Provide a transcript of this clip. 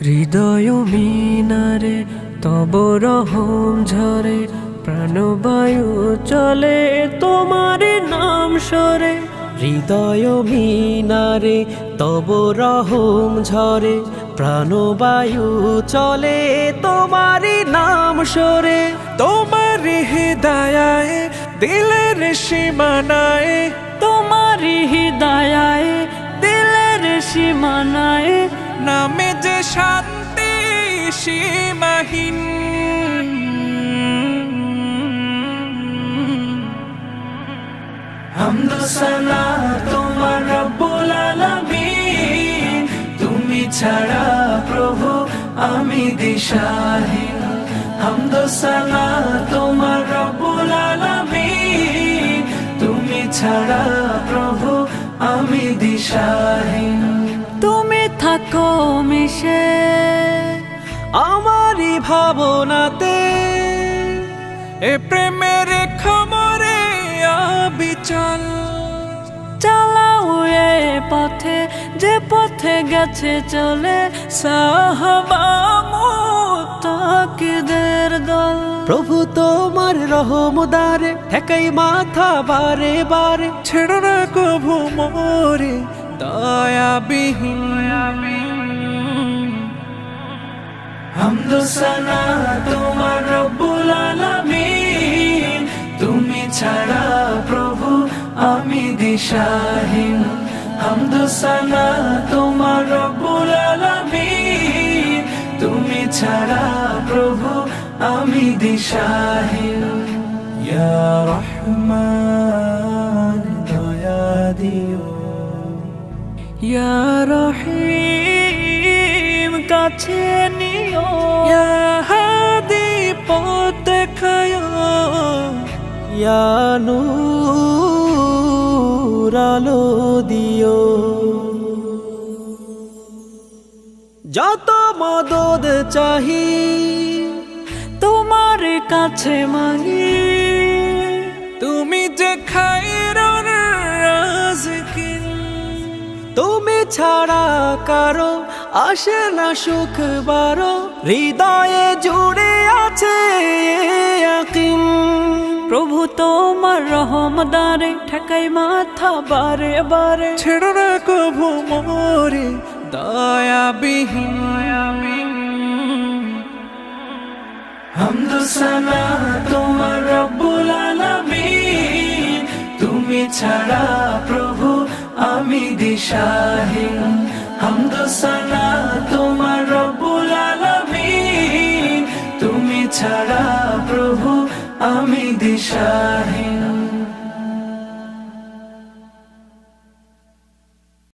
হৃদয় মিনারে তব রহম ঝরে প্রাণবায়ু চলে তোমার নাম সরে হৃদয় মিনারে তব রহম ঝরে প্রাণবায়ু চলে তোমার নাম সরে। তোমার হৃদয়ায় দিলের সীমানায়। তোমার হৃদয়ায় দিলের সীমানায়। নামে যে শান্তি সীমাহীন। হামদসানা তোমার রব্বুল আলামিন। তুমি ছাড়া প্রভু, আমি দিশাহীন হামদসানা, তোমার রব্বুল আলামিন। তুমি ছাড়া প্রভু, আমি দিশাহীন তুমি থাকো মিশে আমারই ভাবনাতে। এ প্রেমের যে পথে গেছে চলে সাহবামুতাকিদের দল। প্রভু তোমার রহমদারে ঠেকাই মাথা বারে বারে। ছেড়ো না কভু মোরে দয়াবিহীন। হামদুসানা তোমার রব্বুল আলামিন। তুমি ছাড়া প্রভু আমি দিশাহীন। হামদুসানা, তোমার রব্বুল আলামিন। তুমি ছাড়া প্রভু, আমি দিশাহীন। ইয়া রহমান দয়া দিও ইয়া রহিম, কাছে নিও। ইয়া হাদি, পথ দেখায় নূর আলো দিও। যত মদদ চাহি তোমার কাছে মাগি। তুমি যে খাইরুর রাজকিন তুমি ছাড়া কারও আসে না সুখ বারো। হৃদয়ে জুড়ে তোমার রহমদারে, ঠেকাই মাথা বারে বারে। ছেড়ো না কভু মোরে, দয়াবিহীন। হামদুসানা তোমার রব্বুল আলামিন। তুমি ছাড়া প্রভু আমি দিশাহীন। হামদুসানা আমি দিশাহীন।